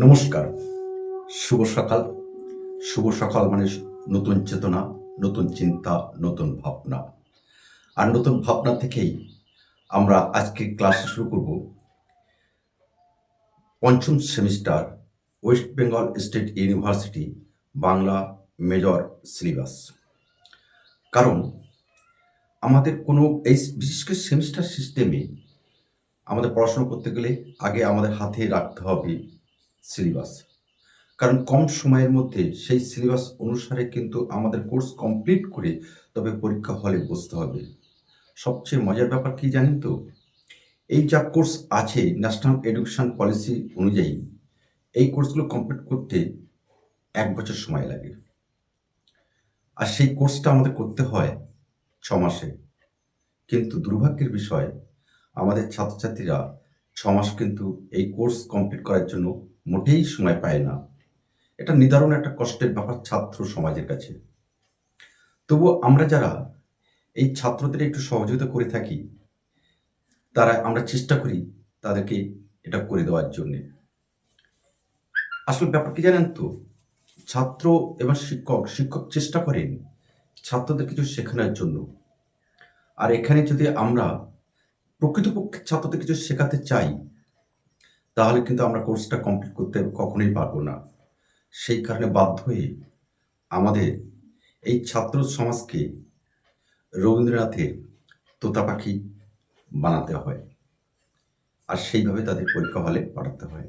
নমস্কার। শুভ সকাল। শুভ সকাল মানে নতুন চেতনা, নতুন চিন্তা, নতুন ভাবনা। আর নতুন ভাবনা থেকেই আমরা আজকে ক্লাস শুরু করব। পঞ্চম semester, West Bengal State University, Bangla major syllabus. কারণ আমাদের কোনো এই বিশেষ করে সেমিস্টার সিস্টেমে আমাদের পড়াশোনা করতে গেলে আগে আমাদের হাতে রাখতে হবে সিলেবাস। কারণ কম সময়ের মধ্যে সেই সিলেবাস অনুসারে কিন্তু আমাদের কোর্স কমপ্লিট করে তবে পরীক্ষা হলে বসতে হবে। সবচেয়ে মজার ব্যাপার কি জানেন তো? এই যা কোর্স আছে ন্যাশনাল এডুকেশন পলিসি অনুযায়ী, এই কোর্সগুলো কমপ্লিট করতে এক বছর সময় লাগে। আর সেই কোর্সটা আমাদের করতে হয় ছ মাসে। কিন্তু দুর্ভাগ্যের বিষয়, আমাদের ছাত্রছাত্রীরা ছ মাস কিন্তু এই কোর্স কমপ্লিট করার জন্য মোটেই সময় পায় না। এটা নিদারুণ একটা কষ্টের ব্যাপার ছাত্র সমাজের কাছে। তবু আমরা যারা এই ছাত্রদের একটু সহযোগিতা করে থাকি, তারা আমরা চেষ্টা করি তাদেরকে এটা করে দেওয়ার জন্যে। আসলে ব্যাপার কি জানেন তো? ছাত্র এবং শিক্ষক শিক্ষক চেষ্টা করেন ছাত্রদের কিছু শেখানোর জন্য। আর এখানে যদি আমরা প্রকৃতপক্ষে ছাত্রদের কিছু শেখাতে চাই তাহলে কিন্তু আমরা কোর্সটা কমপ্লিট করতে কখনোই পারব না। সেই কারণে বাধ্য হয়ে আমাদের এই ছাত্র সমাজকে রবীন্দ্রনাথের তোতা পাখি বানাতে হয় আর সেইভাবে তাদের পরীক্ষা হলে পাঠাতে হয়।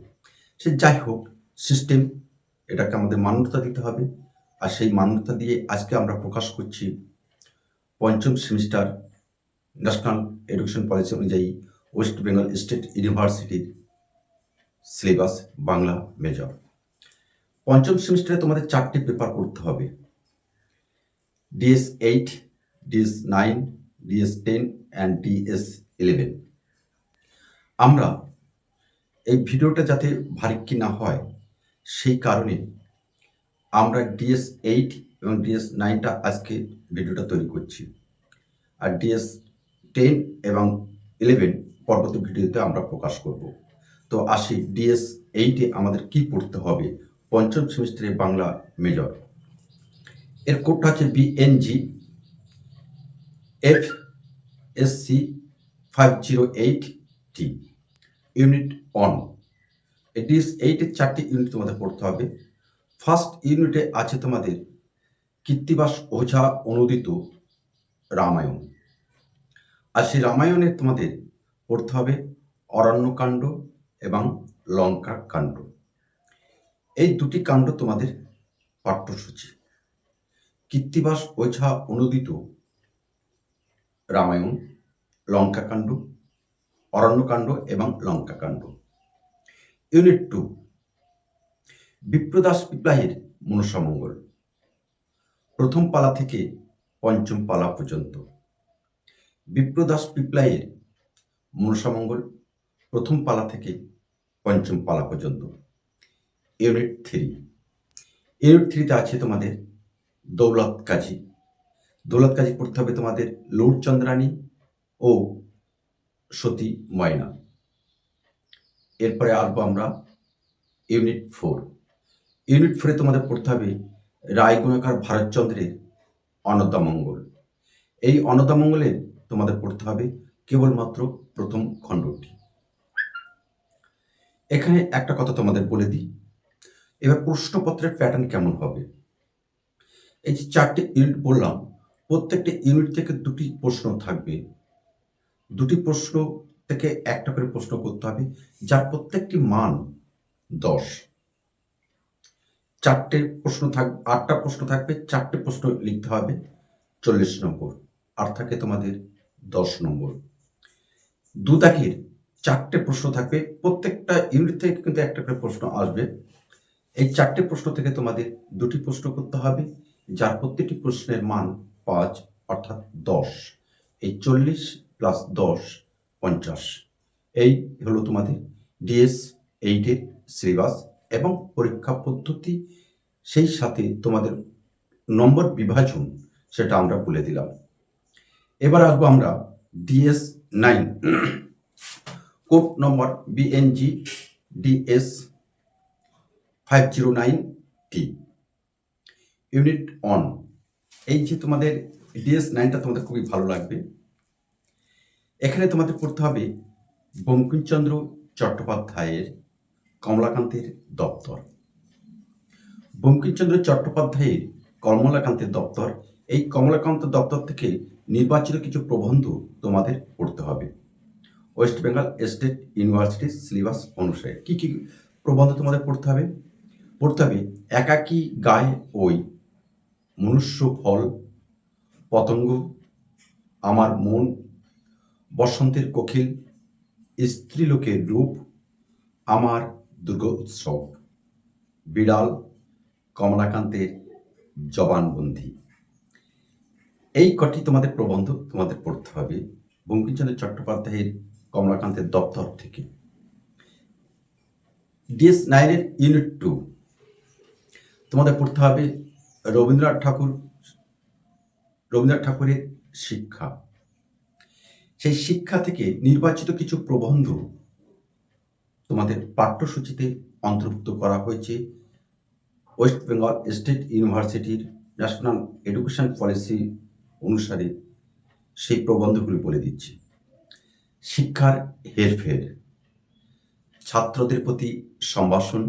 সে যাই হোক সিস্টেম এটাকে আমাদের মান্যতা দিতে হবে আর সেই মান্যতা দিয়ে আজকে আমরা প্রকাশ করছি পঞ্চম সেমিস্টার ন্যাশনাল এডুকেশন পলিসি অনুযায়ী ওয়েস্ট বেঙ্গল স্টেট ইউনিভার্সিটির সিলেবাস বাংলা মেজর। পঞ্চম সেমিস্টারে তোমাদের চারটি পেপার করতে হবে। DS eight, DS nine, DS ten and DS eleven. আমরা এই ভিডিওটা যাতে ভারিক্কি না হয়, সেই কারণে আমরা ডিএস এইট এবং ডিএস নাইনটা আজকে ভিডিওটা তৈরি করছি। আর ডিএস টেন এবং ইলেভেন পরবর্তী ভিডিওতে আমরা প্রকাশ করব। তো আসি ডিএস এইটে আমাদের কি পড়তে হবে? পঞ্চম সেমিস্টারে বাংলা মেজর এর কোডটা হচ্ছে BNG F S C five zero eight T unit on DS এইটের চারটি ইউনিট তোমাদের পড়তে হবে। ফার্স্ট ইউনিটে আছে তোমাদের কীর্তিবাস ওঝা অনুদিত রামায়ণ। আর সেই রামায়ণে তোমাদের পড়তে হবে অরণ্যকাণ্ড এবং লঙ্কা কাণ্ড। এই দুটি কাণ্ড তোমাদের পাঠ্যসূচি। কীর্তিবাস ওঝা অনুদিত রামায়ণ, লঙ্কাকাণ্ড, অরণ্যকাণ্ড এবং লঙ্কাকাণ্ড। ইউনিট টু, বিপ্রদাস পিপ্লাহের মনসামঙ্গল প্রথম পালা থেকে পঞ্চম পালা পর্যন্ত। বিপ্রদাস পিপ্লাইয়ের মনসামঙ্গল প্রথম পালা থেকে পঞ্চম পালা পর্যন্ত। ইউনিট থ্রি ইউনিট থ্রিতে আছে তোমাদের দৌলত কাজী। দৌলত কাজী পড়তে হবে তোমাদের লৌট চন্দ্রানী ও সতী ময়না। এরপরে আসব আমরা ইউনিট ফোর ইউনিট ফোরে তোমাদের পড়তে হবে রায়গুণাকার ভারতচন্দ্রের অনদামঙ্গল এই অনদামঙ্গলের তোমাদের পড়তে হবে কেবলমাত্র প্রথম খণ্ডটি। এখানে একটা কথা তোমাদের বলে দিই। এবার প্রশ্নপত্রের প্যাটার্ন কেমন হবে? এই যে চারটে ইউনিট বললাম, প্রত্যেকটা ইউনিট থেকে দুটি প্রশ্ন থাকবে। দুটি প্রশ্ন থেকে একটা করে প্রশ্ন করতে হবে, যার প্রত্যেকটি মান দশ। চারটে প্রশ্ন থাক, আটটা প্রশ্ন থাকবে, চারটে প্রশ্ন লিখতে হবে চল্লিশ নম্বর। আর থাকে তোমাদের দশ নম্বর। দু দাগের চারটে প্রশ্ন থাকবে। প্রত্যেকটা ইউনিট থেকে কিন্তু একটা করে প্রশ্ন আসবে। এই চারটে প্রশ্ন থেকে তোমাদের দুটি প্রশ্ন করতে হবে, যার প্রত্যেকটি প্রশ্নের মান পাঁচ, অর্থাৎ দশ। এই চল্লিশ প্লাস দশ, পঞ্চাশ। এই হলো তোমাদের ডিএস এইটের সিলেবাস এবং পরীক্ষা পদ্ধতি। সেই সাথে তোমাদের নম্বর বিভাজন সেটা আমরা বলে দিলাম। এবার আসব আমরা DS nine code number BNG DS five zero nine T unit on এই যে তোমাদের ডিএস নাইনটা তোমাদের খুবই ভালো লাগবে। এখানে তোমাদের পড়তে হবে বঙ্কিমচন্দ্র চট্টোপাধ্যায়ের কমলাকান্তের দপ্তর। বঙ্কিমচন্দ্র চট্টোপাধ্যায়ের কমলাকান্তের দপ্তর। এই কমলাকান্ত দপ্তর থেকে নির্বাচিত কিছু প্রবন্ধ তোমাদের পড়তে হবে। ওয়েস্ট বেঙ্গল স্টেট ইউনিভার্সিটির সিলেবাস অনুসারে। কি কি প্রবন্ধ তোমাদের পড়তে হবে? পড়তে হবে একাকী গায়ে ওই, মনুষ্য ফল, পতঙ্গ, আমার মন, বসন্তের কোকিল, স্ত্রীলোকের রূপ, আমার দুর্গ উৎসব, বিড়াল, কমলাকান্তের জবানবন্দি। এই কটি তোমাদের প্রবন্ধ তোমাদের পড়তে হবে। বঙ্কিমচন্দ্র চট্টোপাধ্যায়ের কমলাকান্তের দপ্তর থেকে। ডিএস নাইনের ইউনিট টু তোমাদের পড়তে হবে রবীন্দ্রনাথ ঠাকুর, রবীন্দ্রনাথ ঠাকুরের শিক্ষা। সেই শিক্ষা থেকে নির্বাচিত কিছু প্রবন্ধ তোমাদের পাঠ্যসূচিতে অন্তর্ভুক্ত করা হয়েছে। ওয়েস্ট বেঙ্গল স্টেট ইউনিভার্সিটির ন্যাশনাল এডুকেশন পলিসি অনুসারে সেই প্রবন্ধগুলি বলে দিচ্ছি। শিক্ষার হেরফের, ছাত্রদের প্রতি সম্ভাষণ,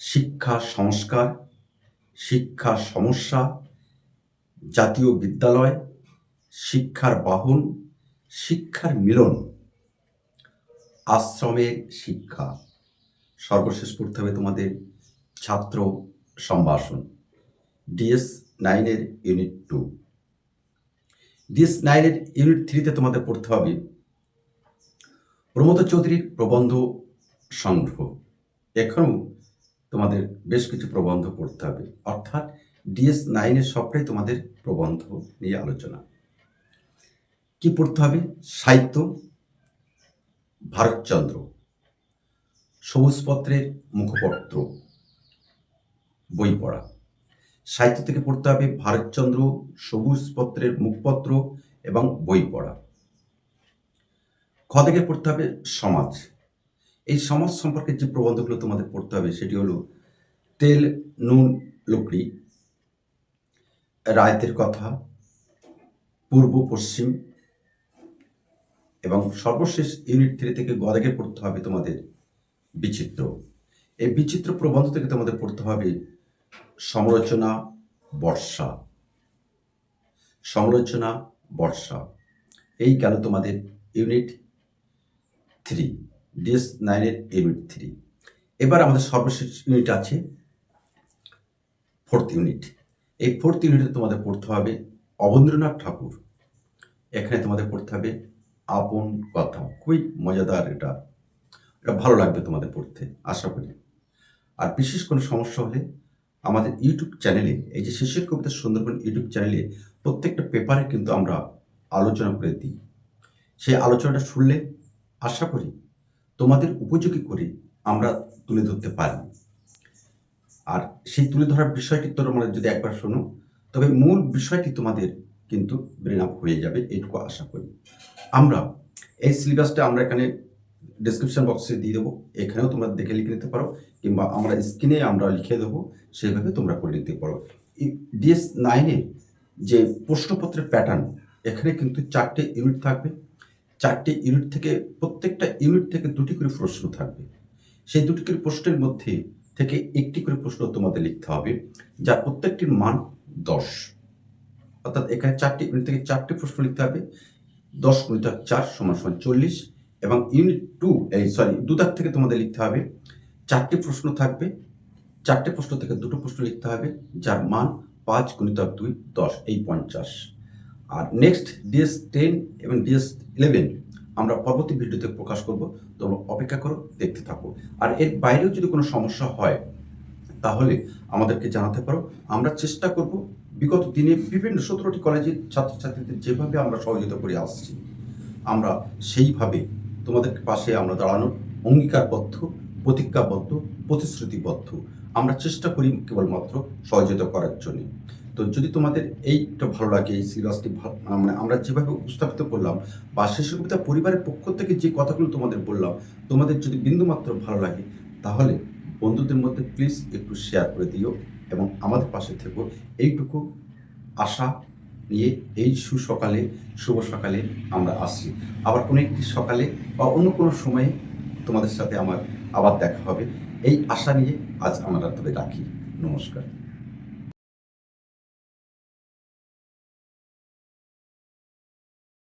শিক্ষা সংস্কার, শিক্ষা সমস্যা, জাতীয় বিদ্যালয়, শিক্ষার বাহন, শিক্ষার মিলন, আশ্রমের শিক্ষা। সর্বশেষ পড়তে হবে তোমাদের ছাত্র সম্ভাষণ। ডিএস নাইনের ইউনিট টু। ডিএস নাইনের ইউনিট থ্রিতে তোমাদের পড়তে হবে প্রমোদ চৌধুরীর প্রবন্ধ সংগ্রহ। এখনও তোমাদের বেশ কিছু প্রবন্ধ পড়তে হবে। অর্থাৎ ডিএস নাইনের সবটাই তোমাদের প্রবন্ধ নিয়ে আলোচনা। কি পড়তে হবে? সাহিত্য, ভারতচন্দ্র। সবুজপত্রের মুখপত্র, বই পড়া। সাহিত্য থেকে পড়তে হবে ভারতচন্দ্র, সবুজপত্রের মুখপত্র এবং বই পড়া। খ থেকে পড়তে হবে সমাজ। এই সমাজ সম্পর্কে যে প্রবন্ধগুলো তোমাদের পড়তে হবে সেটি হলো তেল, নুন, লুকড়ি, রায়তের কথা, পূর্ব, পশ্চিম এবং সর্বশেষ ইউনিট থ্রি থেকে গদাকে পড়তে হবে তোমাদের বিচিত্র। এই বিচিত্র প্রবন্ধ থেকে তোমাদের পড়তে হবে সমালোচনা বর্ষা। সমালোচনা বর্ষা। এই গেল তোমাদের ইউনিট থ্রি ডিএস নাইনের ইউনিট থ্রি এবার আমাদের সর্বশেষ ইউনিট আছে ফোর্থ ইউনিট এই ফোর্থ ইউনিটে তোমাদের পড়তে হবে অবনীন্দ্রনাথ ঠাকুর। এখানে তোমাদের পড়তে হবে আপন কথা। খুবই মজাদার এটা। এটা ভালো লাগবে তোমাদের পড়তে, আশা করি। আর বিশেষ কোনো সমস্যা হলে আমাদের ইউটিউব চ্যানেলে এই যে শিশুর কবিতা সুন্দরবন ইউটিউব চ্যানেলে প্রত্যেকটা পেপারে কিন্তু আমরা আলোচনা করে দিই। সেই আলোচনাটা শুনলে আশা করি তোমাদের উপযোগী করে আমরা তুলে ধরতে পারি। আর সেই তুলে ধরার বিষয়টি তোমরা যদি একবার শোনো, তবে মূল বিষয়টি তোমাদের কিন্তু ব্রেন আপ হয়ে যাবে এইটুকু আশা করি। আমরা এই সিলেবাসটা আমরা এখানে ডিসক্রিপশন বক্সে দিয়ে দেবো। এখানেও তোমরা দেখে লিখে নিতে পারো, কিংবা আমরা স্ক্রিনে আমরা লিখে দেবো, সেইভাবে তোমরা করে নিতে পারো। ডিএস নাইনে যে প্রশ্নপত্রের প্যাটার্ন এখানে কিন্তু চারটে ইউনিট থাকবে। চারটে ইউনিট থেকে প্রত্যেকটা ইউনিট থেকে দুটি করে প্রশ্ন থাকবে। সেই দুটি করে প্রশ্নের মধ্যে থেকে একটি করে প্রশ্ন তোমাদের লিখতে হবে, যার প্রত্যেকটির মান দশ। অর্থাৎ এখানে চারটি ইউনিট থেকে চারটি প্রশ্ন লিখতে হবে। দশ গুণিতক চার সমান সমান চল্লিশ। এবং ইউনিট টু এই সরি দুদার থেকে তোমাদের লিখতে হবে, চারটি প্রশ্ন থাকবে, চারটে প্রশ্ন থেকে দুটো প্রশ্ন লিখতে হবে, যার মান পাঁচ গুণিতক দুই, দশ, এই পঞ্চাশ। আর নেক্সট ডিএস টেন এবং ডিএস ইলেভেন আমরা পরবর্তী ভিডিওতে প্রকাশ করব, তোমরা অপেক্ষা করো, দেখতে থাকো। আর এর বাইরেও যদি কোনো সমস্যা হয়, তাহলে আমাদেরকে জানাতে পারো। আমরা চেষ্টা করব, বিগত দিনে বিভিন্ন সতেরোটি কলেজের ছাত্রছাত্রীদের যেভাবে আমরা সহযোগিতা করে আসছি, আমরা সেইভাবে তোমাদের পাশে আমরা দাঁড়ানোর অঙ্গীকারবদ্ধ, প্রতিজ্ঞাবদ্ধ, প্রতিশ্রুতিবদ্ধ। আমরা চেষ্টা করি কেবলমাত্র সহযোগিতা করার জন্য। তো যদি তোমাদের এইটা ভালো লাগে, এই সিরিয়াসটি মানে আমরা যেভাবে উপস্থাপিত করলাম বা শিশু কবিতা পরিবারের পক্ষ থেকে যে কথাগুলো তোমাদের বললাম, তোমাদের যদি বিন্দুমাত্র ভালো লাগে, তাহলে বন্ধুদের মধ্যে প্লিজ একটু শেয়ার করে দিও এবং আমাদের পাশে থেকো। এইটুকু আশা নিয়ে এই সুসকালে, শুভ সকালে আমরা আসছি। আবার কোনো একটি সকালে বা অন্য কোনো সময়ে তোমাদের সাথে আমার আবার দেখা হবে। এই আশা নিয়ে আজ আমরা তবে রাখি। নমস্কার।